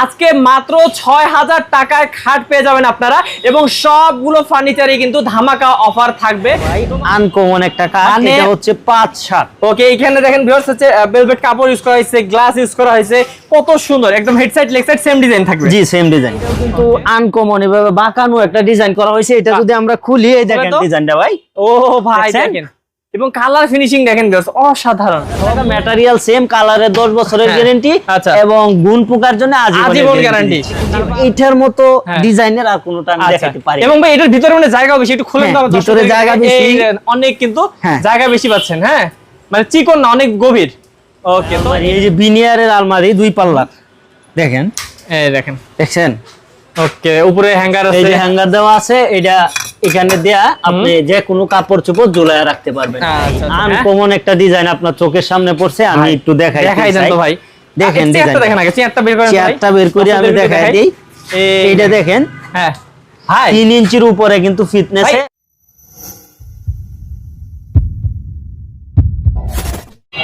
আজকে মাত্র ছয় হাজার টাকায় খাট পেয়ে যাবেন আপনারা এবং সবগুলো ফার্নিচারে কিন্তু ধামাকা অফার থাকবে। আনকমন একটা কাঠ মানে- এটা হচ্ছে পাঁচ সাত ওকে এখানে দেখেন ভিউয়ার্স হচ্ছে ভেলভেট কাপড় ইউজ করা হয়েছে গ্লাস ইউজ করা হয়েছে। কত সুন্দর একদম head side leg side same design থাকবে। জি সেম ডিজাইন কিন্তু আনকমন এভাবে বাঁকানো একটা ডিজাইন করা হয়েছে। এটা যদি আমরা খুলি এই দেখেন ডিজাইনটা ভাই। ও ভাই দেখেন। এবং কালার ফিনিশিং দেখেন অসাধারণ। ম্যাটেরিয়াল সেম কালারের 10 বছরের হ্যাঁ, গ্যারান্টি আচ্ছা। এবং গুণ পোকার জন্য আজীবন গ্যারান্টি এটার মতো হ্যাঁ। ডিজাইনের আর কোনটা আমি আচ্ছা। দেখাতে পারি এবং ভাই এটার ভিতরে মানে জায়গা বেশি একটু খুলে হ্যাঁ, দাও ভিতরে জায়গা বেশি। অনেক কিন্তু হ্যাঁ। জায়গা বেশি পাচ্ছেন হ্যাঁ? মানে চিকন না অনেক গভীর। ওকে তো এই যে বিনিয়ারের আলমারি দুই পাল্লা। দেখেন। এই দেখেন। দেখছেন? ওকে উপরে হ্যাঙ্গার এই যে হ্যাঙ্গার দেওয়া আছে এটা এখানে দেয়া আপনি যে কোনো কাপড় চোপড় জুলাইয়া রাখতে পারবেন। আচ্ছা, আচ্ছা, হ্যাঁ। আনকমন একটা ডিজাইন আপনার চোখের সামনে পড়ছে আমি একটু দেখাই দেখাই দেন তো ভাই। দেখেন চেয়ারটা দেখেন আগে চেয়ারটা বের করেন চেয়ারটা বের করে আমি দেখাই দেই। এইটা দেখেন। হ্যাঁ। হাই। তিন ইঞ্চির উপরে কিন্তু ফিটনেস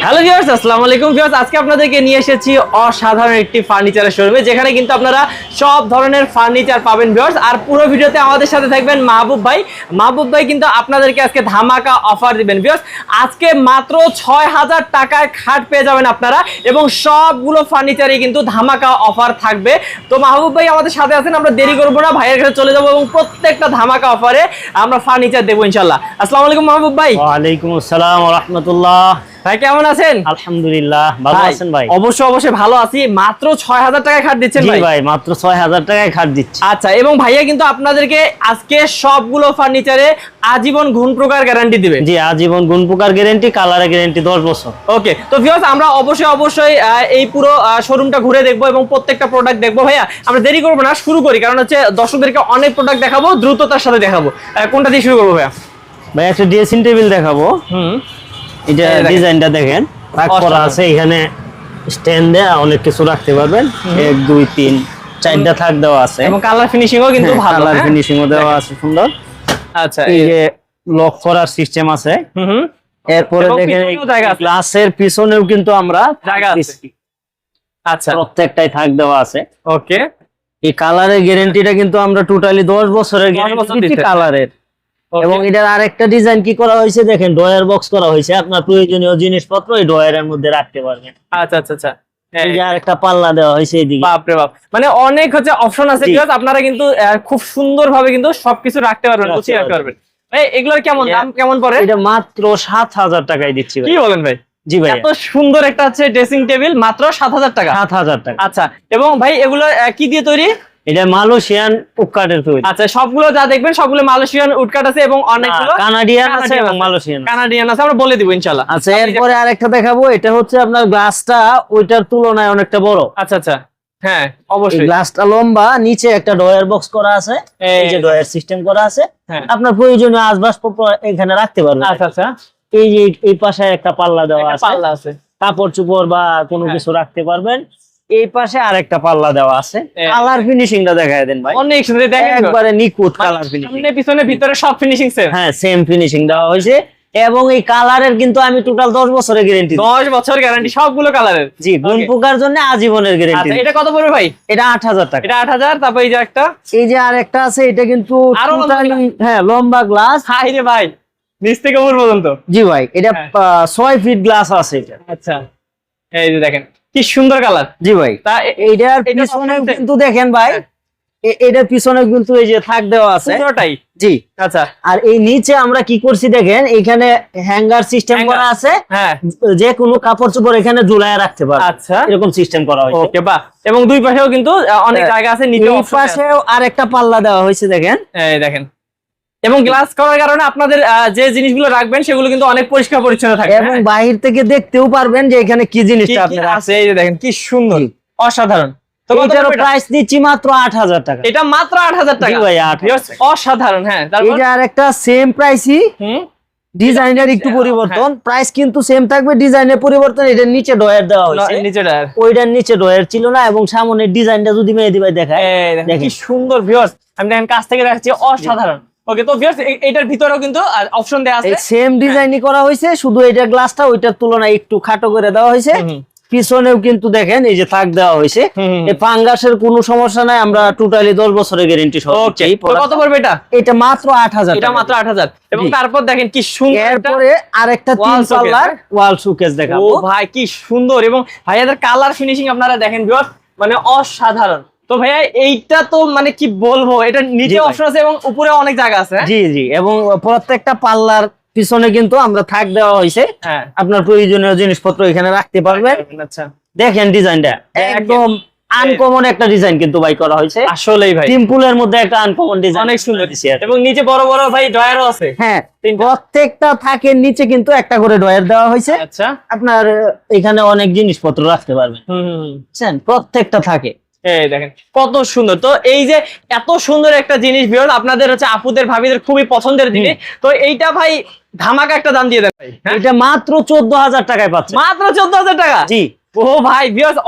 হ্যালো ভিউয়ার্স আসসালামু আলাইকুম। ভিউয়ার্স আজকে আপনাদেরকে নিয়ে এসেছি অসাধারণ একটি ফার্নিচারের শোরুমে যেখানে কিন্তু আপনারা সব ধরনের ফার্নিচার পাবেন ভিউয়ার্স আর পুরো ভিডিওতে আমাদের সাথে থাকবেন মাহবুব ভাই। মাহবুব ভাই কিন্তু আপনাদেরকে আজকে ধামাকা অফার দিবেন ভিউয়ার্স আজকে মাত্র ছয় হাজার টাকায় খাট পেয়ে যাবেন আপনারা এবং সবগুলো ফার্নিচারে কিন্তু ধামাকা অফার থাকবে। তো মাহবুব ভাই আমাদের সাথে আছেন, আমরা দেরি করব না, ভাইয়ের কাছে চলে যাব এবং প্রত্যেকটা ধামাকা অফারে আমরা ফার্নিচার দেবো ইনশাল্লাহ আসসালামু আলাইকুম মাহবুব ভাই। ওয়ালাইকুম আসসালাম রাহমাতুল্লাহ। ভাই কেমন আছেন? আলহামদুলিল্লাহ ভালো আছেন ভাই? অবশ্যই অবশ্যই ভালো আছি। মাত্র ছয় হাজার টাকায় খাট দিচ্ছেন ভাই? ভাই মাত্র ছয় হাজার টাকায় খাট দিচ্ছি। আচ্ছা এবং ভাইয়া কিন্তু আপনাদেরকে আজকে সবগুলো ফার্নিচারে আজীবন ঘুণ প্রকার গ্যারান্টি দিবে। জি আজীবন গুণ পোকার গ্যারেন্টি কালারের গ্যারেন্টি দশ বছর। ওকে তো ভিউয়ার্স আমরা অবশ্যই অবশ্যই এই পুরো শোরুমটা ঘুরে দেখব এবং প্রত্যেকটা প্রোডাক্ট দেখব। ভাইয়া আমরা দেরি করব না শুরু করি। কারণ হচ্ছে দর্শকদেরকে অনেক প্রোডাক্ট দেখাবো দ্রুততার সাথে দেখাবো। কোনটা দিয়ে শুরু করব ভাইয়া? ভাই একটা ড্রেসিং টেবিল দেখাবো। হুম। এটা ডিজাইনটা দেখেন। করা আছে এখানে স্ট্যান্ড দেয়া অনেক কিছু রাখতে পারবেন। এক দুই তিন চারটা থাক দেওয়া আছে। এবং কালার ফিনিশিংও কিন্তু ভালো কালার হ্যাঁ? ফিনিশিংও দেওয়া আছে সুন্দর। আচ্ছা এই যে লক করার সিস্টেম আছে। হুম হুম। এরপরে দেখেন গ্লাসের পিছনেও কিন্তু আমরা জায়গা আছে। আচ্ছা। প্রত্যেকটাই থাক দেওয়া আছে। ওকে এই কালারের গ্যারেন্টিটা কিন্তু আমরা টোটালি দশ বছরের 10 বছর গ্যারেন্টি। কালারের এবং এটার আরেকটা ডিজাইন কি করা হয়েছে দেখেন ড্রয়ার বক্স করা হয়েছে। আপনার প্রয়োজনীয় জিনিসপত্র এই ড্রয়ারের মধ্যে রাখতে পারবেন। আচ্ছা আচ্ছা আচ্ছা। এই যে আরেকটা পাল্লা দেওয়া হয়েছে এইদিকে। বাপরে বাপ। মানে অনেক হচ্ছে অপশন আছে। বিকজ আপনারা কিন্তু খুব সুন্দর ভাবে কিন্তু সবকিছু রাখতে পারবেন রাখতে গুছিয়ে রাখতে পারবেন। ভাই এগুলোর কেমন দাম কেমন পড়ে? এটা মাত্র সাত হাজার টাকায় দিচ্ছি ভাই। কি বলেন ভাই? জি ভাই এত সুন্দর একটা হচ্ছে ড্রেসিং টেবিল মাত্র সাত হাজার টাকা। সাত হাজার টাকা। আচ্ছা এবং ভাই এগুলো কি দিয়ে তৈরি? এটা মালয়েশিয়ান উকাটের তৈরি। আচ্ছা সবগুলো যা দেখবেন সবগুলো মালয়েশিয়ান উডকাট আছে এবং অনেকগুলো কানাডিয়ান আছে এবং মালয়েশিয়ান কানাডিয়ান আছে আমরা বলে দিব ইনশাল্লাহ আচ্ছা এরপরে আরেকটা দেখাবো এটা হচ্ছে আপনার গ্লাসটা ওইটার তুলনায় অনেকটা বড়। আচ্ছা আচ্ছা। হ্যাঁ অবশ্যই। গ্লাসটা লম্বা নিচে একটা ডয়ার বক্স করা আছে এই- এই যে ডয়ার সিস্টেম করা আছে। হ্যাঁ। আপনার প্রয়োজনীয় আসবাবপত্র এখানে রাখতে পারবেন। আচ্ছা আচ্ছা। এই যে এই পাশে একটা পাল্লা দেওয়া আছে। পাল্লা আছে। কাপড় চোপড় বা কোনো হ্যাঁ। কিছু রাখতে পারবেন। এই পাশে আরেকটা পাল্লা দেওয়া আছে। কালার ফিনিশিংটা দেখায় দেন ভাই। অনেক সুন্দর দেখেন একবারে নিখুঁত মানে কালার ফিনিশিং সামনে পিছনে ভিতরে সব ফিনিশিং সেম হ্যাঁ সেম ফিনিশিং দেওয়া হয়েছে। এবং এই কালারের কিন্তু আমি টোটাল দশ বছরের গ্যারান্টি দশ বছর গ্যারান্টি সবগুলো কালারের জি গুণ পোকার জন্য আজীবনের গ্যারান্টি আচ্ছা এটা কত পড়বে ভাই? এটা আট হাজার টাকা। এটা আট হাজার তারপর এই যে একটা। এই যে আরেকটা আছে এটা কিন্তু হ্যাঁ লম্বা গ্লাস হাই রে ভাই নিচ থেকে উপর পর্যন্ত। জি ভাই এটা হ্যাঁ। আহ, ছয় ফিট গ্লাস আছে এটা। আচ্ছা এই যে দেখেন। কি সুন্দর কালার? জি ভাই। তা এইটার পিছনে কিন্তু দেখেন ভাই হ্যাঁ। এটার পিছনে কিন্তু এই যে থাক দেওয়া আছে। পুরোটাই? জি। আচ্ছা। আর এই নিচে আমরা কি করছি দেখেন এখানে হ্যাঙ্গার সিস্টেম করা আছে। হ্যাঁ। যে কোনো কাপড় চোপড় এখানে ঝুলায় রাখতে পারবে আচ্ছা। এরকম সিস্টেম করা হয়েছে। ওকে বাহ। এবং দুই পাশেও কিন্তু অনেক হ্যাঁ। জায়গা আছে নিচে পাশেও আরেকটা পাল্লা দেওয়া হয়েছে দেখেন। এই দেখেন। এবং গ্লাস করার কারণে আপনাদের যে জিনিসগুলো রাখবেন সেগুলো কিন্তু অনেক পরিষ্কার পরিচ্ছন্ন থাকবে এবং হ্যাঁ? বাহির থেকে দেখতেও পারবেন যে এখানে কি জিনিসটা আপনারা আছে এই যে দেখেন কি সুন্দর অসাধারণ। তো কত এটারও পড়বে এটা? প্রাইস দিচ্ছি মাত্র আট হাজার টাকা। এটা মাত্র আট হাজার টাকা? জি ভাই, 8,000 Viewers, অসাধারণ হ্যাঁ। ডিজাইনের একটু হ্যাঁ। পরিবর্তন। প্রাইস কিন্তু সেম থাকবে ডিজাইনের পরিবর্তন এটার নিচে ডয়ার দেওয়া হয়েছে। নিচেটা ওইটার নিচে ডয়ার ছিল না এবং সামনের ডিজাইনটা যদি মেহেদি ভাই দেখায়। কি সুন্দর ভিউয়ার্স আমি দেখেন কাছ থেকে দেখাচ্ছি অসাধারণ। ওকে তো ভিউয়ার্স এটার ভিতরেও কিন্তু অপশন দেওয়া আছে। সেম ডিজাইনই করা হয়েছে শুধু এটা গ্লাসটা ওইটার তুলনায় একটু খাটো করে দেওয়া হয়েছে। পিছনেও কিন্তু দেখেন এই যে থাক দেওয়া হয়েছে। এই ফাঙ্গাসের কোনো সমস্যা নাই আমরা টোটালি দশ বছরের গ্যারেন্টি সহ ওকে। কত পড়বে এটা? এটা মাত্র আট হাজার এটা মাত্র আট হাজার। এবং তারপর দেখেন কি সুন্দর এরপরে আরেকটা তিন পাল্লার ওয়াল সুকেস ও ভাই কি সুন্দর। এবং ভাইয়াদের কালার ফিনিশিং আপনারা দেখেন বিকজ মানে অসাধারণ। তো ভাইয়া এইটা তো মানে কি বলব এটা নিচে অপশন আছে এবং উপরে অনেক জায়গা আছে হ্যাঁ? জি জি এবং প্রত্যেকটা পাল্লার পিছনে কিন্তু আমরা থাক দেওয়া হয়েছে। হ্যাঁ। আপনার প্রয়োজনীয় জিনিসপত্র এখানে রাখতে পারবেন। আচ্ছা। দেখেন ডিজাইনটা একদম আনকমন একটা ডিজাইন কিন্তু বাই করা হয়েছে। আসলেই ভাই। সিম্পলের মধ্যে একটা আনকমন ডিজাইন অনেক সুন্দর। এবং নিচে বড় বড় ভাই ড্রয়ারও আছে। হ্যাঁ প্রত্যেকটা থাকের নিচে কিন্তু একটা করে ড্রয়ার দেওয়া হয়েছে। আচ্ছা। আপনার এখানে অনেক জিনিসপত্র রাখতে পারবেন। হুম হুম, হুম। বুঝছেন? প্রত্যেকটা থাকে। এই দেখেন কত সুন্দর। তো এই যে এত সুন্দর একটা জিনিস বিয়ন আপনাদের হচ্ছে আপুদের ভাবিদের খুবই পছন্দের জিনিস। তো এইটা ভাই ধামাকা একটা দাম দিয়ে দেন ভাই হ্যাঁ? এটা মাত্র চোদ্দ হাজার টাকায় পাচ্ছে। মাত্র চোদ্দ হাজার টাকা? জি। ও ভাই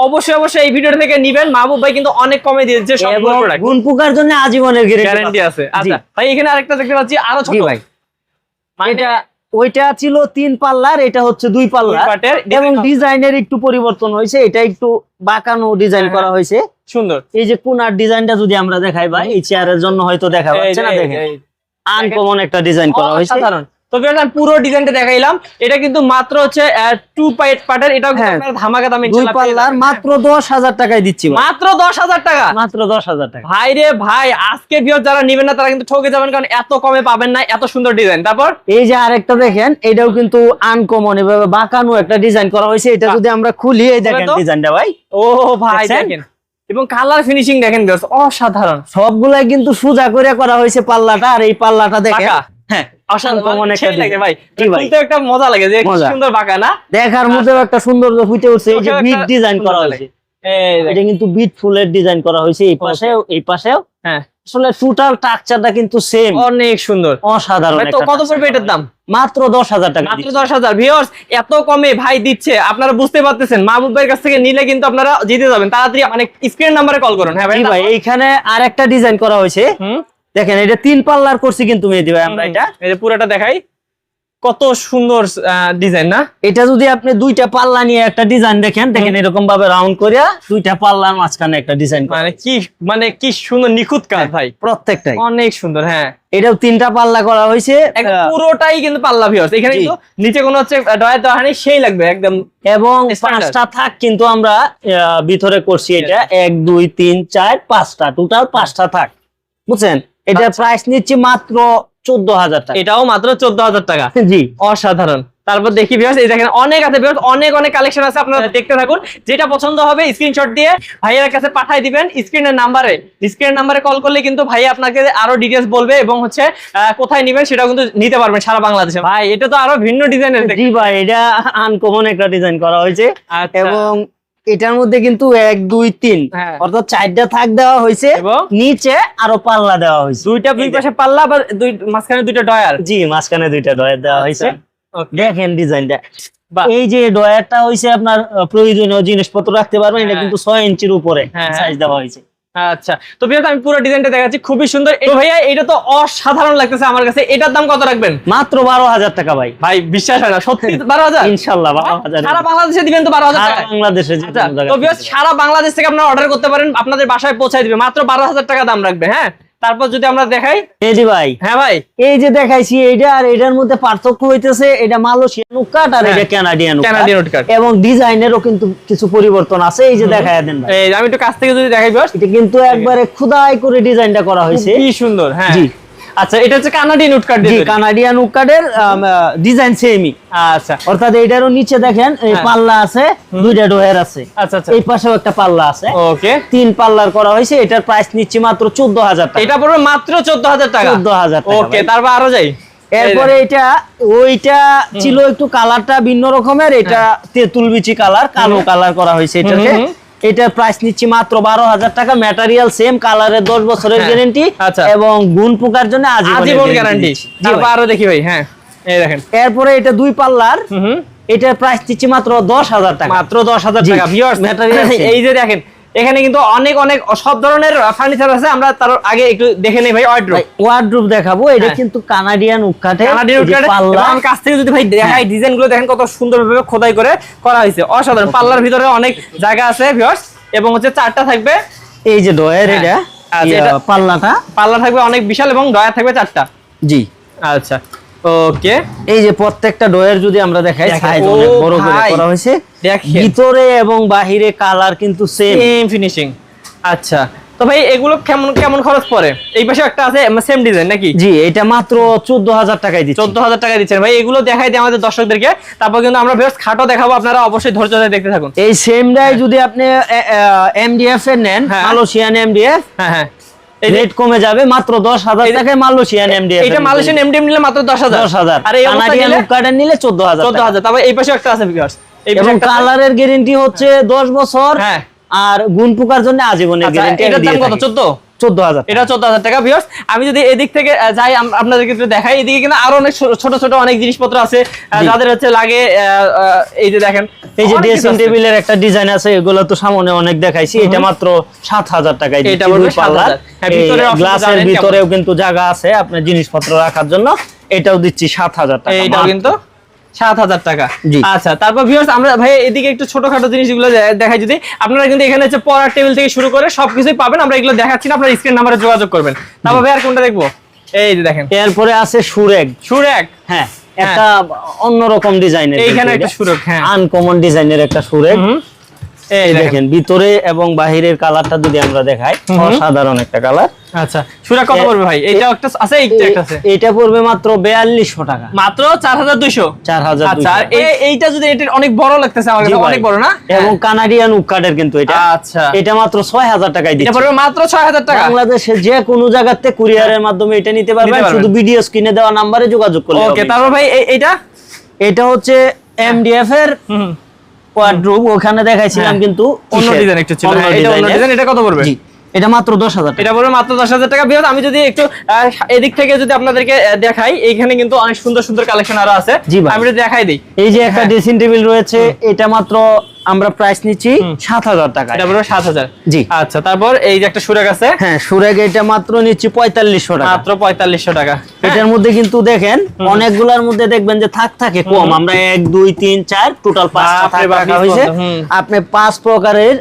অবশ্যই অবশ্যই এই ভিডিও থেকে নিবেন। মাহবুব ভাই কিন্তু অনেক কমে দিয়েছে সব প্রোডাক্ট গুণ পোকার জন্য আজীবনের গ্যারান্টি আছে। আচ্ছা ভাই এখানে আরেকটা দেখতে পাচ্ছি আরও ছোট। ভাই? এটা ওইটা ছিল তিন পাল্লার এটা হচ্ছে দুই পাল্লার। এবং ডিজাইনের একটু পরিবর্তন হয়েছে এটা একটু বাঁকানো ডিজাইন হ্যাঁ, করা হয়েছে। সুন্দর। এই যে কোনার ডিজাইনটা যদি আমরা দেখাই ভাই এই চেয়ারের জন্য হয়তো দেখা যাচ্ছে না দেখে দেখেন। আনকমন একটা ডিজাইন করা হয়েছে। তো আমি পুরো ডিজাইনটা দেখাইলাম। এটা কিন্তু মাত্র হচ্ছে টু পাইট পাটের। এটাও হ্যাঁ। ধামাকা দামে মাত্র দশ হাজার টাকায় দিচ্ছি মাত্র দশ হাজার টাকা? মাত্র দশ হাজার টাকা। ভাই রে ভাই আজকে ভিউয়ার যারা নেবেন না তারা কিন্তু ঠকে যাবেন কারণ এত কমে পাবেন না এত সুন্দর ডিজাইন তারপর? এই যে আরেকটা দেখেন এটাও কিন্তু আনকমন এভাবে বাঁকানো একটা ডিজাইন করা হয়েছে। এটা যদি আমরা খুলি এই দেখেন ডিজাইনটা ভাই। ও ভাই দেখেন। এবং কালার ফিনিশিং দেখেন অসাধারণ। সবগুলাই কিন্তু সোজা করে করা হয়েছে পাল্লাটা আর এই পাল্লাটা দেখেন। হ্যাঁ অসাধারণ। একটা লাগে ভাই একটা মজা লাগে যে সুন্দর বাঁকা না? দেখার মধ্যেও একটা ফুটে উঠছে এই যে বিট ডিজাইন করা হয়েছে। এটা কিন্তু বিট ফুলের ডিজাইন করা হয়েছে এই পাশেও এই পাশেও। হ্যাঁ। আসলে টোটাল স্ট্রাকচারটা কিন্তু সেম অনেক সুন্দর। অসাধারণ তো কত পড়বে এটার দাম? মাত্র দশ হাজার টাকা মাত্র এত কমে ভাই দিচ্ছে। আপনারা বুঝতে পারতেছেন মাহবুব ভাইয়ের কাছ থেকে নিলে কিন্তু আপনারা জিতে যাবেন। তাড়াতাড়ি মানে স্ক্রিন নাম্বারে কল করুন। হ্যাঁ ভাই ভাই এইখানে আর একটা ডিজাইন করা হয়েছে। দেখেন এটা তিন পাল্লার করছি কিন্তু মেহেদি ভাই আমরা এটা। এই যে পুরোটা দেখাই কত সুন্দর ডিজাইন না? এটা যদি আপনি দুইটা পাল্লা নিয়ে একটা ডিজাইন দেখেন দেখেন এরকম ভাবে রাউন্ড করিয়া দুইটা পাল্লার মাঝখানে একটা ডিজাইন মানে কি মানে কি সুন্দর নিখুঁত কাজ ভাই। প্রত্যেকটাই। অনেক সুন্দর হ্যাঁ। এটাও তিনটা পাল্লা করা হয়েছে। পুরোটাই কিন্তু পাল্লা ভিউয়ার্স এখানে কিন্তু নিচে কোনো হচ্ছে ডয়ার দেওয়া হয়নি সেই লাগবে একদম এবং পাঁচটা থাক কিন্তু আমরা ভিতরে করছি এটা। এক দুই তিন চার পাঁচটা। টোটাল পাঁচটা থাক। বুঝছেন? এটা আচ্ছা। প্রাইস নিচ্ছি মাত্র চোদ্দ হাজার টাকা। এটাও মাত্র চোদ্দ হাজার টাকা। জি। অসাধারণ। তারপর দেখি এই দেখেন অনেক আছে অনেক অনেক কালেকশন আছে আপনারা দেখতে থাকুন। যেটা পছন্দ হবে স্ক্রিনশট দিয়ে ভাইয়ের কাছে পাঠিয়ে দিবেন স্ক্রিনের নাম্বারে স্ক্রিনের নাম্বারে কল করলে কিন্তু ভাই আপনাকে আরও ডিটেলস বলবে এবং হচ্ছে আহ, কোথায় নেবেন সেটা কিন্তু নিতে পারবেন সারা বাংলাদেশে। ভাই এটা তো আরও ভিন্ন ডিজাইনের জি ভাই এটা আনকমন একটা ডিজাইন করা হয়েছে। আচ্ছা। এবং এটার মধ্যে কিন্তু এক দুই তিন হ্যাঁ। অর্থাৎ চারটা থাক দেওয়া হয়েছে নিচে আরও পাল্লা দেওয়া হয়েছে দুইটা দুই পাশে পাল্লা বা দুই মাঝখানে দুইটা ডয়ার জি মাঝখানে দুইটা ডয়ার দেওয়া হয়েছে Okay. দেখেন ডিজাইনটা। এই যে ডয়ারটা হয়েছে আপনার প্রয়োজনীয় জিনিসপত্র রাখতে পারবেন এটা হ্যাঁ। কিন্তু ছয় ইঞ্চির উপরে হ্যাঁ, হ্যাঁ। সাইজ দেওয়া হয়েছে আচ্ছা। তো বিয়ার আমি পুরো ডিজাইনটা দেখাচ্ছি খুবই সুন্দর। তো ভাইয়া এটা তো অসাধারণ লাগতেছে আমার কাছে। এটার দাম কত রাখবেন? মাত্র বারো হাজার টাকা ভাই। ভাই বিশ্বাস হয় না সত্যি বারো হাজার? ইনশাল্লাহ বারো হাজার সারা বাংলাদেশে দিবেন তো বারো হাজার সারা বাংলাদেশে আচ্ছা তো সারা বাংলাদেশ থেকে আপনারা অর্ডার করতে পারেন আপনাদের বাসায় পৌঁছায় দিবে। মাত্র বারো হাজার টাকা দাম রাখবে হ্যাঁ? তারপর যদি আমরা দেখাই এই যে ভাই। হ্যাঁ ভাই। এই যে দেখাইছি এইটা আর এটার মধ্যে পার্থক্য হইতেছে এটা মালয়েশিয়ান নুকাট আর হ্যাঁ। এটা কানাডিয়ান নুকাট wood cut। এবং ডিজাইনেরও কিন্তু কিছু পরিবর্তন আছে। এই যে দেখায় দেন ভাই। এই আমি একটু কাছ থেকে যদি দেখাই বস এটা কিন্তু একবারে খোদাই করে ডিজাইনটা করা হয়েছে। কি সুন্দর হ্যাঁ। জি। আচ্ছা এটা হচ্ছে কানাডিয়ান উড জি কানাডিয়ান ডিজাইন সেমই আচ্ছা। অর্থাৎ নিচে দেখেন এই হ্যাঁ। পাল্লা আছে দুইটা ডোয়ের আছে। আচ্ছা আচ্ছা। এই পাশেও একটা পাল্লা আছে। ওকে। তিন পাল্লার করা হয়েছে এটার প্রাইস নিচ্ছি মাত্র চোদ্দ হাজার টাকা। এটা পড়বে মাত্র চোদ্দ হাজার টাকা। চোদ্দ হাজার টাকা ওকে তারপর আরও যাই। এরপরে এটা ওইটা ছিল একটু কালারটা ভিন্ন রকমের এটা তেঁতুল বিচি কালার কালো কালার করা হয়েছে এটাকে। এটার প্রাইস নিচ্ছি মাত্র বারো হাজার টাকা। ম্যাটেরিয়াল সেম কালারের দশ বছরের গ্যারেন্টি আচ্ছা। এবং গুণ পোকার জন্য আজীবন গ্যারান্টি আরও দেখি ভাই হ্যাঁ এই দেখেন। এরপরে এটা দুই পাল্লার। এটার প্রাইস দিচ্ছি মাত্র দশ হাজার টাকা। মাত্র দশ হাজার টাকা। এই যে দেখেন এখানে কিন্তু অনেক অনেক সব ধরনের ফার্নিচার আছে। আমরা তার আগে একটু দেখে নেই ভাই অর্ডার ওয়ার্ড্রোপ দেখাবো। এটা হ্যাঁ। কিন্তু কানাডিয়ান উকাঠে কানাডিয়ান উডকাট পাল্লা। এবং কাছ থেকে যদি ভাই দেখাই ডিজাইনগুলো দেখেন কত সুন্দরভাবে খোদাই করে করা হয়েছে। অসাধারণ। পাল্লার ভিতরে অনেক জায়গা আছে ভিউয়ার্স এবং হচ্ছে চারটা থাকবে। এই যে ডয়ার হ্যাঁ। এটা আচ্ছা, পাল্লাটা। পাল্লা থাকবে অনেক বিশাল এবং ডয়ার থাকবে চারটা। জি। আচ্ছা ওকে। এই যে প্রত্যেকটা ডয়ার যদি আমরা দেখাই সাইজ অনেক বড় করে করা হয়েছে। ভিতরে এবং বাহিরে কালার কিন্তু সেম ফিনিশিং আচ্ছা তো ভাই এগুলো কেমন কেমন খরচ পড়ে? এই পাশে একটা আছে সেম ডিজাইন নাকি? জি এটা মাত্র চোদ্দ হাজার টাকায় দিচ্ছি। চোদ্দ হাজার টাকা দিচ্ছেন। ভাই এগুলো দেখাই দিই আমাদের দর্শকদেরকে। তারপর কিন্তু আমরা বেশ খাটো দেখাবো আপনারা অবশ্যই ধৈর্য ধরে দেখতে থাকুন। এই সেমটাই যদি আপনি এমডিএফ এর নেন হ্যাঁ। মালয়েশিয়ান এমডিএফ হ্যাঁ হ্যাঁ। এই রেট কমে যাবে মাত্র দশ হাজার এই যে- টাকায় মালয়েশিয়ান এমডিএফ এইটা মালয়েশিয়ান এমডিএম নিলে মাত্র দশ হাজার। দশ হাজার। আর এই কানাডিয়ান নিলে উকার্ডেন নিলে চোদ্দ হাজার চোদ্দ হাজার। তারপর এই পাশে একটা আছে ভিউয়ার্স এবং কালারের গ্যারেন্টি হচ্ছে দশ বছর হ্যাঁ। আর গুণ পোকার জন্য আজীবনের আচ্ছা, গ্যারেন্টি এটার দাম কত? হাজার এটা টাকা আমি যদি এদিক থেকে যাই আপনাদেরকে দেখাই এদিকে কিন্তু আরও অনেক ছোট ছোট অনেক জিনিসপত্র আছে যাদের হচ্ছে লাগে আহ, আহ, এই যে দেখেন এই যে ড্রেসিং টেবিলের একটা ডিজাইন আছে এগুলো তো সামনে অনেক দেখাইছি এটা মাত্র সাত হাজার টাকায় এটা পড়বে 7,000 হ্যাঁ, গ্লাসের ভিতরেও কিন্তু জায়গা আছে আপনার জিনিসপত্র রাখার জন্য এটাও দিচ্ছি সাত হাজার টাকা এইটাও কিন্তু সাত হাজার টাকা। আচ্ছা তারপর ভিউয়ার্স আমরা ভাই এদিকে একটু ছোটখাটো জিনিসগুলো দেখাই যদি। আপনারা কিন্তু এখানে হচ্ছে পড়ার টেবিল থেকে শুরু করে সবকিছুই পাবেন। আমরা এগুলো দেখাচ্ছি না আপনার স্ক্রিন নাম্বারে যোগাযোগ করবেন। তারপর ভাই আর কোনটা দেখব? এই যে দেখেন। এরপরে আছে সুরেগ। সুরেক হ্যাঁ একটা অন্যরকম ডিজাইনের এইখানে একটা সুরেক হ্যাঁ। আনকমন ডিজাইনের একটা হুম। এই দেখেন। ভিতরে এবং বাহিরের কালারটা যদি আমরা দেখাই অসাধারণ একটা কালার। আচ্ছা সুরেক কত পড়বে ভাই? এইটা একটা আছে একটা আছে। এটা পড়বে মাত্র বিয়াল্লিশশো টাকা। মাত্র চার হাজার দুইশো? চার হাজার আচ্ছা এইটা যদি এটা অনেক বড় লাগতেছে আমার কাছে অনেক বড় না? এবং কানাডিয়ান উকাটের কিন্তু এটা। আচ্ছা। এটা মাত্র ছয় হাজার টাকায় এটা পড়বে মাত্র ছয় হাজার টাকা। বাংলাদেশে যে কোনো জায়গাতে কুরিয়ারের মাধ্যমে এটা নিতে পারবেন। শুধু ভিডিও স্ক্রিনে দেওয়া নাম্বারে যোগাযোগ করলে ওকে তারপর ভাই এ- এইটা? এটা হচ্ছে এমডিএফ এর হুম ওখানে দেখাইছিলাম হ্যাঁ। কিন্তু অন্য ডিজাইন একটু ছিল। হ্যাঁ, এটা অন্য। ডিজাইন এটা কত পড়বে? জি এটা মাত্র দশ হাজার এটা পড়বে মাত্র দশ হাজার টাকা। বিয়ার আমি যদি একটু এদিক থেকে যদি আপনাদেরকে দেখাই এখানে কিন্তু অনেক সুন্দর সুন্দর কালেকশন আরও আছে। জি আমি যদি দেখাই দিই। এই যে একটা হ্যাঁ। ড্রেসিং টেবিল রয়েছে এটা মাত্র আমরা প্রাইস নিচ্ছি সাত হাজার টাকা সাত হাজার। জি। আচ্ছা তারপর এই যে একটা সুরাগ আছে? হ্যাঁ সুরেগ এটা মাত্র নিচ্ছি পঁয়তাল্লিশশো টাকা। মাত্র পঁয়তাল্লিশশো টাকা। এটার মধ্যে কিন্তু দেখেন অনেকগুলার মধ্যে দেখবেন যে থাক থাকে কম। আমরা এক দুই তিন চার টোটাল রাখা হয়েছে। আপনি পাঁচ প্রকারের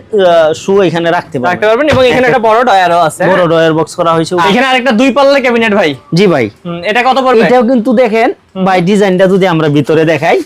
শু এখানে রাখতে পারবেন। এবং এখানে একটা বড় ডয়ারও আছে। বড় ডয়ের বক্স করা হয়েছে। এখানে আরেকটা দুই পাল্লা ক্যাবিনেট ভাই। জি ভাই। এটা কত পড়বে? এটাও কিন্তু দেখেন ভাই ডিজাইনটা যদি আমরা ভিতরে দেখাই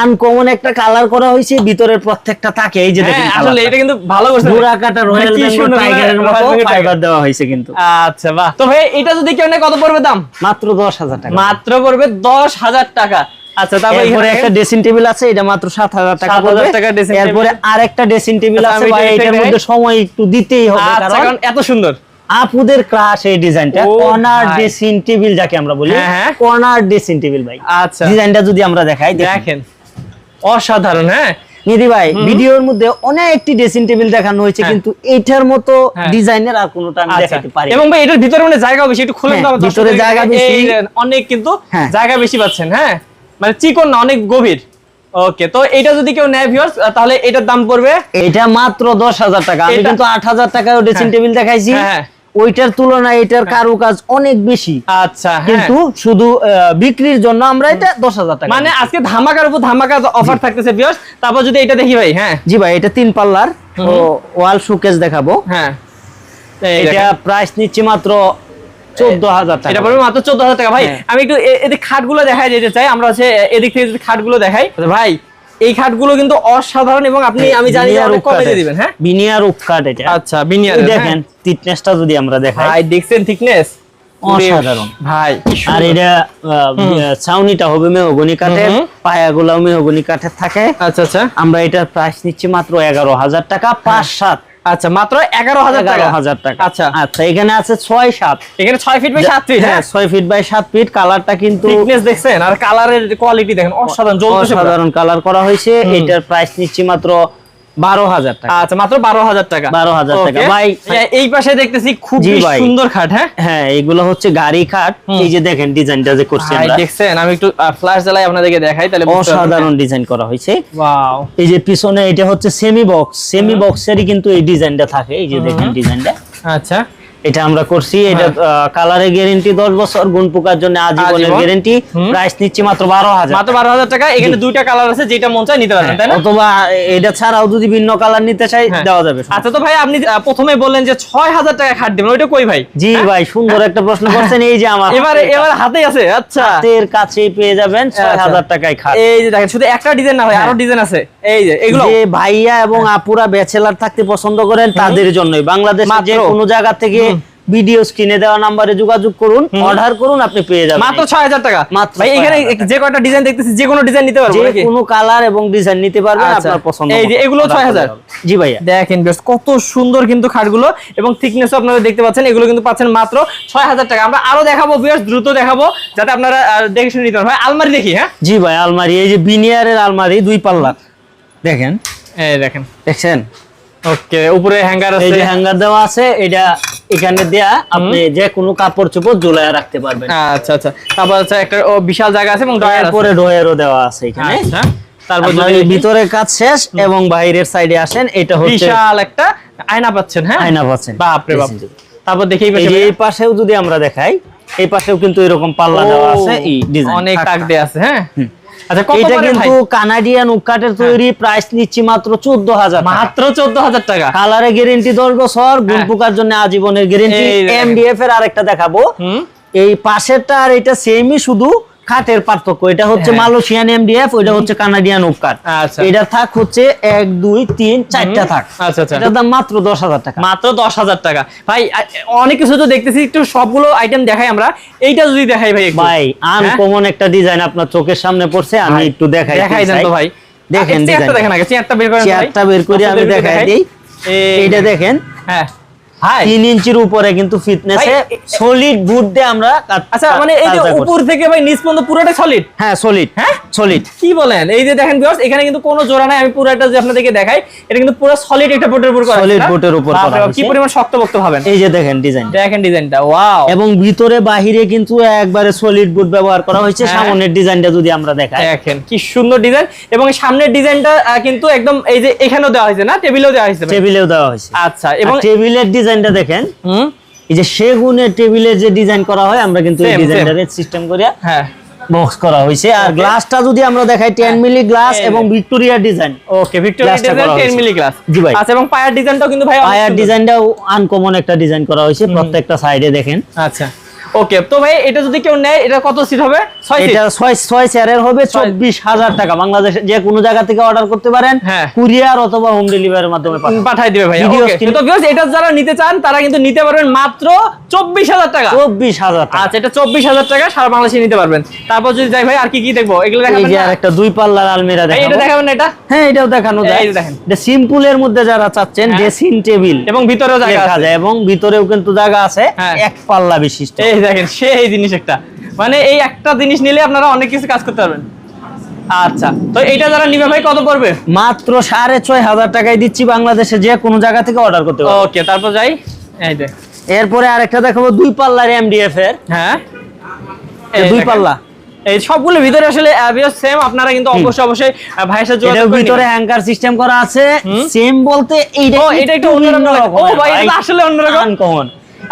আনকমন একটা কালার করা হয়েছে ভিতরের প্রত্যেকটা থাকে এই যে দেখেন হ্যাঁ আসলে এটা কিন্তু ভালো করছে ঘোড়া কাটা রয়্যাল বেঙ্গল টাইগারের মতো ফাইবার দেওয়া হয়েছে কিন্তু। আচ্ছা বাহ। তো ভাই এটা যদি কেউ নেয় কত পড়বে দাম? মাত্র দশ হাজার টাকা। মাত্র পড়বে দশ হাজার টাকা। আচ্ছা তারপর এরপরে এখানে একটা ড্রেসিং টেবিল আছে এটা মাত্র সাত হাজার টাকা 7,000 পড়বে। টাকার dressing table। এরপরে আরেকটা ড্রেসিং টেবিল আচ্ছা, আছে আমি ভাই এটার মধ্যে সময় একটু দিতেই হবে আচ্ছা কারণ এত সুন্দর। আপুদের ক্রাশ এই ডিজাইনটা কর্নার। ড্রেসিং টেবিল যাকে আমরা বলি হ্যাঁ, হ্যাঁ। কর্নার ড্রেসিং টেবিল ভাই আচ্ছা ডিজাইনটা যদি আমরা দেখাই দেখেন অসাধারণ হ্যাঁ নিধি ভাই ভিডিওর মধ্যে অনেকটি ড্রেসিং টেবিল দেখানো হয়েছে হ্যাঁ। কিন্তু এইটার মতো হ্যাঁ। ডিজাইনের আর কোনোটা আমি আচ্ছা দেখাতে পারি এবং ভাই এটার ভিতরে মানে জায়গা বেশি একটু খুলে হ্যাঁ, দাও ভিতরে জায়গা বেশি। অনেক কিন্তু হ্যাঁ। জায়গা বেশি পাচ্ছেন হ্যাঁ মানে চিকন না অনেক গভীর ওকে তো এটা যদি কেউ নেয় ভিউয়ার্স তাহলে এটার দাম পড়বে এটা মাত্র দশ হাজার টাকা আমি কিন্তু আট হাজার টাকা ড্রেসিং হ্যাঁ। টেবিল দেখাইছি হ্যাঁ। ওইটার তুলনায় এটার কারুকাজ অনেক বেশি। আচ্ছা হ্যাঁ। কিন্তু শুধু বিক্রির জন্য আমরা এটা দশ হাজার টাকা মানে আজকে ধামাকার উপর ধামাকা অফার থাকতেছে ভিউয়ার্স তারপর যদি এটা দেখি ভাই হ্যাঁ। জি ভাই এটা তিন পাল্লার ও ওয়াল শোকেস দেখাবো। হ্যাঁ। এটা প্রাইস নিচ্ছি মাত্র চোদ্দ হাজার টাকা। এটা পড়বে মাত্র চোদ্দ হাজার টাকা। ভাই হ্যাঁ। আমি একটু এদিক খাটগুলো দেখাই যেতে চাই। আমরা হচ্ছে এদিক থেকে যদি খাটগুলো দেখাই ভাই এই খাটগুলো কিন্তু অসাধারণ এবং আপনি আমি জানি অনেক কমে দিয়ে দিবেন হ্যাঁ? বিনিয়ার উৎকাট এটা। আচ্ছা বিনিয়ার দেখেন থিকনেসটা যদি আমরা দেখাই। ভাই দেখছেন থিকনেস অসাধারণ। ভাই আর এটা ছাউনিটা হবে মেহগনি কাঠের হুম। পায়াগুলাও মেহগনি কাঠের থাকে। আচ্ছা আচ্ছা। আমরা এটার প্রাইস নিচ্ছি মাত্র এগারো হাজার টাকা পাঁচ সাত। আচ্ছা মাত্র এগারো হাজার টাকা। এগারো হাজার টাকা। আচ্ছা। আচ্ছা এখানে আছে ছয় সাত। এখানে ছয় ফিট বাই সাত ফিট হ্যাঁ হ্যাঁ? ছয় ফিট বাই সাত ফিট কালারটা কিন্তু থিকনেস দেখছেন? আর কালারের কোয়ালিটি দেখেন অসাধারণ। অসাধারণ কালার করা হয়েছে। এটার প্রাইস নিচ্ছি মাত্র বারো হাজার টাকা। আচ্ছা মাত্র বারো হাজার টাকা। 12,000 টাকা। ভাই, এই- এই পাশে দেখতেছি খুব সুন্দর খাট হ্যাঁ? হ্যাঁ এগুলো হচ্ছে গাড়ি খাট। এই যে দেখেন ডিজাইনটা যে করছি আমরা। দেখছেন? আমি একটু ফ্ল্যাশ জ্বালাই আপনাদেরকে দেখাই তাহলে। অসাধারণ ডিজাইন করা হয়েছে। ওয়াও এই যে পিছনে এটা হচ্ছে সেমি বক্স সেমি বক্সেরই কিন্তু এই ডিজাইনটা থাকে। এই যে দেখেন ডিজাইনটা। আচ্ছা। এটা আমরা করছি। এটা কালারের গ্যারেন্টি দশ বছর গুণ পোকার জন্য আজীবনের আজীবন। গ্যারেন্টি প্রাইস নিচ্ছি মাত্র বারো হাজার মাত্র বারো হাজার টাকা। এখানে দুইটা কালার আছে যেটা মন চায় নিতে পারবেন তাই না? অথবা এটা ছাড়াও যদি ভিন্ন কালার নিতে চাই হ্যাঁ। দেওয়া যাবে। আচ্ছা তো ভাই আপনি প্রথমে বললেন যে ছয় হাজার টাকা খাট দিবেন ওইটা কই ভাই? জি ভাই সুন্দর একটা প্রশ্ন করছেন এই যে আমার এবারে এবার হাতেই আছে আচ্ছা। হাতের কাছেই পেয়ে যাবেন ছয় আচ্ছা। হাজার টাকায় খাট। এই যে দেখেন শুধু একটা ডিজাইন না ভাই আরও ডিজাইন আছে। এই যে এগুলো। যে ভাইয়া এবং আপুরা ব্যাচেলার থাকতে পছন্দ করেন তাদের জন্যই। বাংলাদেশে যে কোনো জায়গা থেকে ভিডিও স্ক্রিনে দেওয়া নাম্বারে যোগাযোগ করুন অর্ডার করুন আপনি পেয়ে যাবেন। মাত্র ছয় হাজার টাকা? মাত্র ভাই এখানে যে কয়টা ডিজাইন দেখতেছি যে কোনো ডিজাইন নিতে পারব যে নাকি? কোনো কালার এবং ডিজাইন নিতে পারবেন। আপনার পছন্দ এই যে এগুলো 6,000 জি ভাইয়া। দেখেন বেশ কত সুন্দর কিন্তু খাটগুলো এবং থিকনেসও আপনারা দেখতে পাচ্ছেন এগুলো কিন্তু পাচ্ছেন মাত্র ছয় হাজার টাকা। আমরা আরও দেখাবো বিয়ার্স দ্রুত দেখাবো যাতে আপনারা দেখে শুনে নিতে পারেন। ভাই আলমারি দেখি হ্যাঁ? জি ভাই আলমারি। এই যে বিনিয়ারের আলমারি দুই পাল্লা। দেখেন। এই দেখেন। দেখছেন? ওকে উপরে হ্যাঙ্গার আছে এই যে হ্যাঙ্গার দেওয়া আছে এটা এখানে দেয়া আপনি যে কোনো কাপড় চোপড় ঝুলায় রাখতে পারবেন। আচ্ছা আচ্ছা। তারপর হচ্ছে একটা বিশাল জায়গা আছে এবং ডয়ার আছে। এরপরে ড্রয়ারও দেওয়া আছে এখানে। আচ্ছা। তারপর ভিতরের কাজ শেষ এবং বাইরের সাইডে আসেন এটা হচ্ছে বিশাল একটা আয়না পাচ্ছেন হ্যাঁ? আয়না পাচ্ছেন। বাপ। রে বাপ তারপর দেখি এই পাশেও যদি আমরা দেখাই এই পাশেও কিন্তু এরকম পাল্লা দেওয়া আছে এই ডিজাইন অনেক টাক দিয়ে আছে হ্যাঁ? আচ্ছা এটা কিন্তু কানাডিয়ান উকাটের তৈরি প্রাইস নিচ্ছি মাত্র চোদ্দ হাজার মাত্র চোদ্দ হাজার টাকা। কালারে গ্যারেন্টি দশ বছর গুণ হ্যাঁ। পোকার জন্য আজীবনের গ্যারেন্টি এম ডি এফ এর আরেকটা দেখাবো। এই পাশেরটা আর এটা সেমই শুধু খাটের পার্থক্য। এটা হচ্ছে হ্যাঁ। মালয়েশিয়ান এমডিএফ ওইটা হচ্ছে কানাডিয়ান উপকার আচ্ছা। এটা থাক হচ্ছে এক দুই তিন চারটা থাক। আচ্ছা আচ্ছা। এটার দাম মাত্র দশ হাজার টাকা। মাত্র দশ হাজার টাকা। ভাই অনেক কিছু তো দেখতেছি একটু সবগুলো আইটেম দেখাই আমরা। এইটা যদি দেখাই ভাই ভাই আনকমন একটা ডিজাইন আপনার চোখের সামনে পড়ছে আমি একটু দেখাই দেখাই দেন তো ভাই। দেখেন দেখেন আগে চেয়ারটা বের ভাই। চেয়ারটা বের করে আমি দেখাই দিই। এইটা দেখেন। হ্যাঁ। তিন ইঞ্চির উপরে কিন্তু ফিটনেসে সলিড বুট দিয়ে আমরা আচ্ছা মানে এই যে উপর থেকে ভাই নিচ পর্যন্ত পুরোটা সলিড হ্যাঁ সলিড হ্যাঁ? সলিড কি বলেন? এই যে দেখেন ভিউয়ার্স এখানে কিন্তু কোনো জোড়া নাই আমি পুরোটা যে আপনাদেরকে দেখাই এটা কিন্তু পুরো সলিড একটা বোর্ডের উপর করা Solid আছে না? board এর উপর করা কি পরিমাণ শক্ত ভাবেন। এই যে দেখেন ডিজাইন দেখেন ডিজাইনটা ওয়াও এবং ভিতরে বাহিরে কিন্তু একবারে সলিড বুট ব্যবহার করা হয়েছে হ্যাঁ। সামনের ডিজাইনটা যদি আমরা দেখাই। দেখেন কি সুন্দর ডিজাইন এবং সামনের ডিজাইনটা কিন্তু একদম এই যে এখানেও দেওয়া হয়েছে না? টেবিলেও দেওয়া হয়েছে টেবিলেও দেওয়া হয়েছে। আচ্ছা এবং এবং টেবিলের ডিজাইনটা দেখেন। এই যে সেগুনের টেবিলের যে ডিজাইন করা হয় আমরা কিন্তু এই ডিজাইনটার সিস্টেম করিয়া হ্যাঁ। বক্স করা হয়েছে আর গ্লাসটা যদি আমরা দেখাই 10 মিলি গ্লাস এবং Victoria design okay Victoria design 10 milli glass জি ভাই। আচ্ছা এবং পায়ার ডিজাইনটাও কিন্তু ভাই পায়ার ডিজাইনটাও আনকমন একটা ডিজাইন করা হয়েছে প্রত্যেকটা সাইডে দেখেন। আচ্ছা। ওকে তো ভাই এটা যদি কেউ নেয় এটা কত সিট হবে? 6 সিট এটা ছয় ছয় চেয়ারের হবে চব্বিশ হাজার টাকা। বাংলাদেশে যে কোনো জায়গা থেকে অর্ডার করতে পারেন হ্যাঁ। কুরিয়ার অথবা হোম ডেলিভারির মাধ্যমে পাঠাই দিবে ভাই তো এটা যারা নিতে চান তারা কিন্তু নিতে পারবেন মাত্র 24000 টাকা। চব্বিশ হাজার টাকা। আচ্ছা এটা 24000 টাকা সারা বাংলাদেশে নিতে পারবেন। তারপর যদি যাই ভাই আর কি কি দেখব? এগুলো দেখাবেন আর একটা দুই পাল্লার আলমিরা ভাই, এটা দেখাবো দেখাবেন না এটা? হ্যাঁ এটাও দেখানো যায়। দেখেন। এটা সিম্পলের মধ্যে যারা চাচ্ছেন হ্যাঁ। ড্রেসিং টেবিল এবং ভিতরেও জায়গা আছে। যায় এবং ভিতরেও কিন্তু জায়গা আছে হ্যাঁ। এক পাল্লা বিশিষ্ট। এই দেখেন সেই জিনিস একটা। মানে এই একটা জিনিস নিলে আপনারা অনেক কিছু কাজ করতে পারবেন। আচ্ছা তো এটা যারা নিবে ভাই কত পড়বে? মাত্র সাড়ে ছয় হাজার টাকায় দিচ্ছি বাংলাদেশে যে কোনো জায়গা থেকে অর্ডার করতে পারব। ওকে তারপর যাই। এই যে এরপরে আরেকটা দেখাবো দুই পাল্লার এমডিএফ এর। হ্যাঁ। এই এই দুই পাল্লা। এই সবগুলো ভিতরে আসলে সেম আপনারা কিন্তু অবশ্যই অবশ্যই ভাইয়ের সাথে যোগাযোগ করে ভিতরে নিবেন। হ্যাঙ্কার সিস্টেম করা আছে। সেম বলতে এইটা ও, এটা একটু অন্যরকম। ও, ভাই, এটা আসলে অন্যরকম। আনকমন।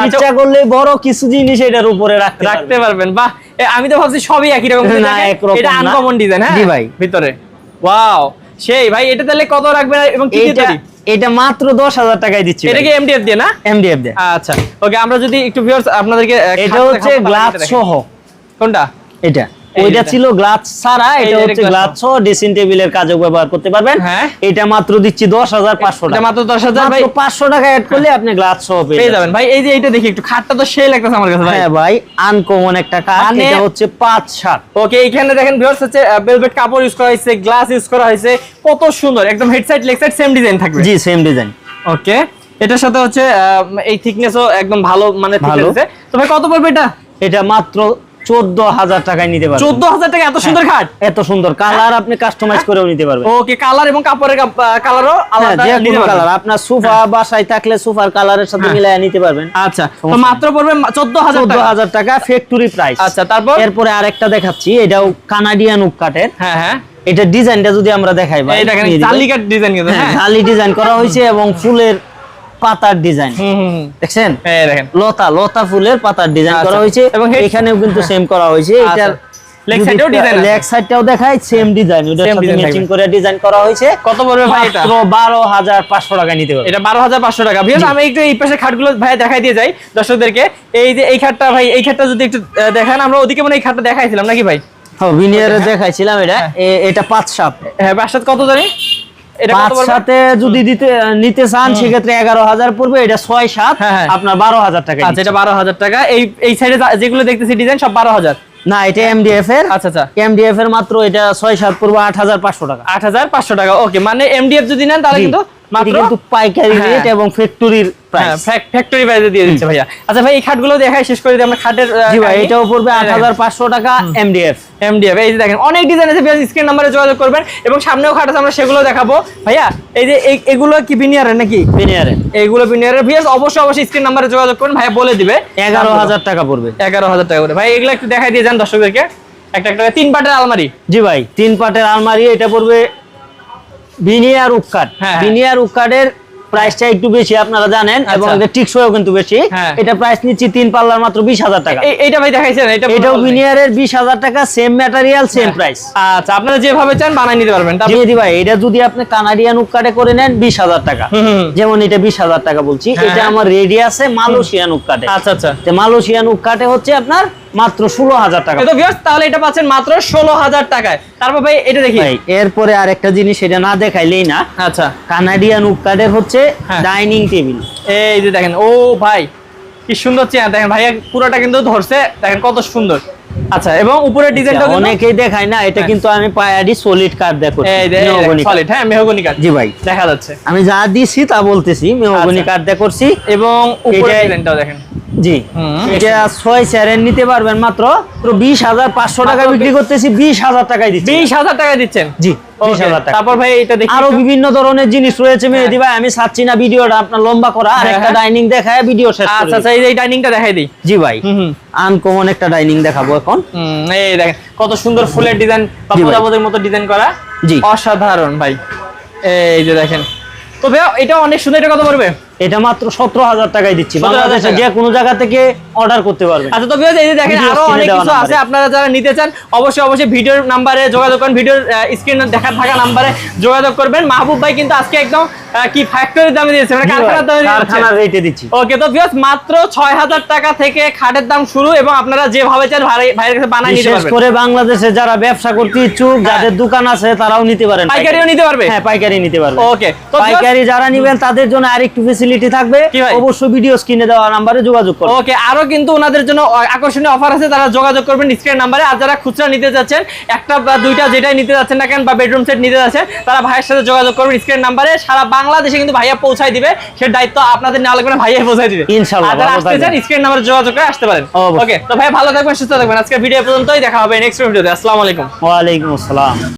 ইচ্ছা করলে বড় কিছু জিনিস এটার উপরে রাখতে রাখতে পারবেন। বা বাহ আমি তো ভাবছি সবই একই রকম না, একরকম এটা আনকমন ডিজাইন হ্যাঁ? জি ভাই। ভিতরে। ওয়াও সেই ভাই এটা তাহলে কত রাখবেন এবং কি তৈরি? এটা মাত্র দশ হাজার টাকায় দিচ্ছি এটা কি এমডিএফ দিয়ে না? এমডিএফ দিয়ে। আচ্ছা ওকে আমরা যদি একটু ভিউয়ার্স আপনাদেরকে এটা হচ্ছে গ্লাস সহ। কোনটা? এটা। ওইটা ছিল গ্লাস ছাড়া এটা হচ্ছে গ্লাস সহ ড্রেসিং টেবিলের কাজে ব্যবহার করতে পারবেন। হ্যাঁ। এটা মাত্র দিচ্ছি দশ হাজার পাঁচশো এটা টাকা। মাত্র 10,000 ভাই। পাঁচশো টাকা অ্যাড করলে আপনি গ্লাস সহ পেয়ে যাবেন। ভাই এই যে এইটা দেখি একটু খাটটা তো সেই লাগতেছে আমার কাছে ভাই। হ্যাঁ ভাই আনকমন একটা কাঠ মানে- এটা হচ্ছে পাঁচ সাত। ওকে এখানে দেখেন ভিউয়ার্স হচ্ছে ভেলভেট কাপড় ইউজ করা হয়েছে গ্লাস ইউজ করা হয়েছে। কত সুন্দর একদম head side leg side same design থাকবে। জি সেম ডিজাইন ওকে এটার সাথে হচ্ছে এই থিকনেসও একদম ভালো মানে ভালো। ভালো তো ভাই কত পড়বে এটা? এটা মাত্র চোদ্দ হাজার টাকায় নিতে পারবেন। চোদ্দ হাজার টাকা এত সুন্দর খাট? এত সুন্দর। কালার আপনি কাস্টমাইজ করেও নিতে পারবেন। ওকে কালার এবং কাপড়ের কালারও হ্যাঁ, আলাদা। কালার আপনার সোফা বাসায় থাকলে সোফার কালারের সাথে হ্যাঁ। নিতে পারবেন। আচ্ছা তো মাত্র পড়বে চোদ্দ হাজার চোদ্দ হাজার টাকা ফ্যাক্টরি প্রাইস আচ্ছা তারপর? এরপরে আরেকটা দেখাচ্ছি এটাও কানাডিয়ান উক কাঠের হ্যাঁ হ্যাঁ। এটা ডিজাইনটা যদি আমরা দেখাই ভাই হ্যাঁ, হ্যাঁ। ডিজাইন করা হয়েছে এবং ফুলের পাতার ডিজাইন। দেখছেন? দেখেন। লতা লতা ফুলের পাতার ডিজাইন আচ্ছা। করা হয়েছে। এবং এখানেও কিন্তু সেম করা হয়েছে। আচ্ছা। এটার Leg side এও design আছে। লেগ সাইডটাও দেখায় সেম ডিজাইন ওটার Same সাথে design ম্যাচিং করে ডিজাইন করা হয়েছে। কত পড়বে ভাই এটা? টাকা নিতে পারবে। এটা আমি একটু এই খাটগুলো ভাই দেখাই দিয়ে যাই দর্শকদেরকে। এই যে এই খাটটা ভাই এই খাটটা যদি একটু দেখান আমরা ওদিকে মনে হয় এই খাটটা দেখাইছিলাম নাকি ভাই? হ্যাঁ ভিনিয়ারে দেখাইছিলাম এটা। এটা পাঁচ সাত। হ্যাঁ বাসাত কত জানি? এটা কত পাঁচ পড়বে? সাথে যদি দিতে নিতে চান সেক্ষেত্রে এগারো হাজার পড়বে এটা ছয় সাত হ্যাঁ, হ্যাঁ। আপনার বারো হাজার টাকা আচ্ছা এটা বারো হাজার টাকা। এই এই সাইডে যেগুলো দেখতেছি ডিজাইন সব বারো হাজার। না এটা এমডিএফ এর। আচ্ছা আচ্ছা। এমডিএফ এর মাত্র এটা ছয় সাত পূর্ব আট হাজার পাঁচশো টাকা। আট হাজার পাঁচশো টাকা ওকে মানে এমডিএফ যদি নেন তাহলে কিন্তু কিন্তু পাইকারি হ্যাঁ। রেট এবং ফ্যাক্টরির প্রাইস ফ্যাক্টরি প্রাইসে দিয়ে দিচ্ছে ভাইয়া। আচ্ছা ভাই এই খাটগুলো দেখাই শেষ করে দিই আমরা খাটের জি ভাই এটাও পড়বে হ্যাঁ, টাকা এমডিএফ এমডিএফ এই যে দেখেন অনেক ডিজাইন আছে স্ক্রিন নাম্বারে যোগাযোগ করবেন এবং সামনেও খাট আছে আমরা সেগুলো দেখাবো। ভাইয়া এই যে এগুলো কি বিনিয়ারের নাকি? এইগুলো বিনিয়ারের ভিএস অবশ্যই অবশ্যই স্ক্রিন নাম্বারে যোগাযোগ করুন ভাইয়া বলে দিবে। এগারো হাজার টাকা পড়বে। এগারো হাজার টাকা করে ভাই এগুলো একটু দেখাই দিয়ে যান দর্শকদেরকে। একটা একটা তিন পাটের আলমারি। জি ভাই তিন পাটের আলমারি এটা পড়বে ভিনিয়ার উক্কাট হ্যাঁ, হ্যাঁ। ভিনিয়ার প্রাইসটা একটু বেশি আপনারা জানেন এবং আচ্ছা। টিকসইও কিন্তু বেশি হ্যাঁ। এটা প্রাইস নিচ্ছি তিন পাল্লার মাত্র বিশ হাজার টাকা এই- এইটা ভাই দেখাইছেন এটা এটাও ভিনিয়ারের টাকা সেম ম্যাটেরিয়াল সেম প্রাইস আচ্ছা আপনারা যেভাবে চান বানাই নিতে পারবেন জি জি ভাই এটা যদি আপনি কানাডিয়ান উক্কাটে করে নেন বিশ হাজার টাকা। যেমন এটা বিশ হাজার টাকা বলছি এটা। আমার রেডি আছে মালয়েশিয়ান উক্কাটে আচ্ছা আচ্ছা তো মালয়েশিয়ান উক্কাটে হচ্ছে আপনার মাত্র ষোলো হাজার টাকা। তো ভিউয়ার্স তাহলে এটা পাচ্ছেন মাত্র ষোলো হাজার টাকায়। তারপর ভাই এটা দেখি। এরপরে আর একটা জিনিস এটা না দেখাইলেই না। আচ্ছা। কানাডিয়ান উপকার্ডের হচ্ছে হ্যাঁ। ডাইনিং টেবিল এই যে দেখেন ও ভাই কি সুন্দর চেয়ার দেখেন ভাইয়া পুরোটা কিন্তু ধরছে দেখেন কত সুন্দর। আচ্ছা এবং উপরের ডিজাইনটা অনেকেই দেখায় না এটা হ্যাঁ। কিন্তু আমি পায়াডি সলিড কাঠ দেখো যে সলিড হ্যাঁ মেহগনি কাঠ জি ভাই। দেখা যাচ্ছে। আমি যা দিছি তা বলতেছি মেহগনি আচ্ছা। কাঠ দিয়ে করছি। এবং উপরের ডিজাইনটাও দেখেন। জি। এটা ছয় চারের নিতে পারবেন মাত্র বিশ হাজার পাঁচশো টাকা বিক্রি করতেছি বিশ হাজার টাকায় দিচ্ছি। বিশ হাজার টাকা দিচ্ছেন? জি। বিশ Okay, হাজার টাকা। তারপর ভাই এটা দেখি আরও বিভিন্ন ধরনের জিনিস রয়েছে মেহেদি ভাই আমি চাচ্ছি না ভিডিওটা আপনার লম্বা করা। আর হ্যাঁ, একটা হ্যাঁ। ডাইনিং দেখায় ভিডিও শেষ করে আচ্ছা আচ্ছা এই ডাইনিংটা দেখাই দিই। জি ভাই আনকমন একটা ডাইনিং দেখাবো এখন। এই দেখেন কত সুন্দর ফুলের ডিজাইন মতো ডিজাইন করা। জি। অসাধারণ ভাই। এই যে দেখেন। তো ভাই এটা অনেক সুন্দর এটা কত পড়বে? এটা মাত্র সতেরো হাজার টাকায় দিচ্ছি। বাংলাদেশে যে কোনো জায়গা থেকে অর্ডার করতে পারবেন। আচ্ছা তো এই যে দেখেন আরও অনেক কিছু আছে আপনারা যারা নিতে চান অবশ্যই অবশ্যই ভিডিওর নাম্বারে যোগাযোগ করুন ভিডিওর স্ক্রিন দেখা থাকা নাম্বারে যোগাযোগ করবেন। মাহবুব ভাই কিন্তু আজকে একদম কি ফ্যাক্টরি দামে দিয়েছে মানে কারখানার দামে কারখানার রেটে দিচ্ছি। ওকে তো ভিউয়ার্স মাত্র ছয় হাজার টাকা থেকে খাটের দাম শুরু এবং আপনারা যেভাবে চান ভাই- ভাইয়ের কাছে বানাই নিতে বিশেষ পারবেন। করে বাংলাদেশে যারা ব্যবসা করতে ইচ্ছুক যাদের দোকান আছে তারাও নিতে পারেন পাইকারিও নিতে পারবে? হ্যাঁ পাইকারি নিতে পারবে। ওকে তো পাইকারি যারা নিবেন তাদের জন্য আরেকটু ফেসিলিটি থাকবে। অবশ্যই ভিডিও স্ক্রিনে দেওয়া নাম্বারে যোগাযোগ করুন ওকে আরও কিন্তু ওনাদের জন্য আকর্ষণীয় অফার আছে তারা যোগাযোগ করবেন স্ক্রিন নাম্বারে আর যারা খুচরা নিতে যাচ্ছেন একটা বা দুইটা যেটাই নিতে যাচ্ছেন না কেন বা বেডরুম সেট নিতে যাচ্ছেন তারা ভাইয়ের সাথে যোগাযোগ করবেন স্ক্রিন নাম্বারে সারা বাংলাদেশে কিন্তু ভাইয়া পৌঁছায় দিবে। সে দায়িত্ব আপনাদের নেওয়া লাগবে না ভাইয়া পৌঁছায় দিবে। ইনশাআল্লাহ, আর যারা আসতে চান স্ক্রিন নাম্বারে যোগাযোগ করে আসতে পারেন। ওকে তো ভাই ভালো থাকবেন সুস্থ থাকবেন। আজকে ভিডিও পর্যন্তই দেখা হবে নেক্সট ভিডিওতে আসসালামু আলাইকুম। ওয়ালাইকুম আসসালাম।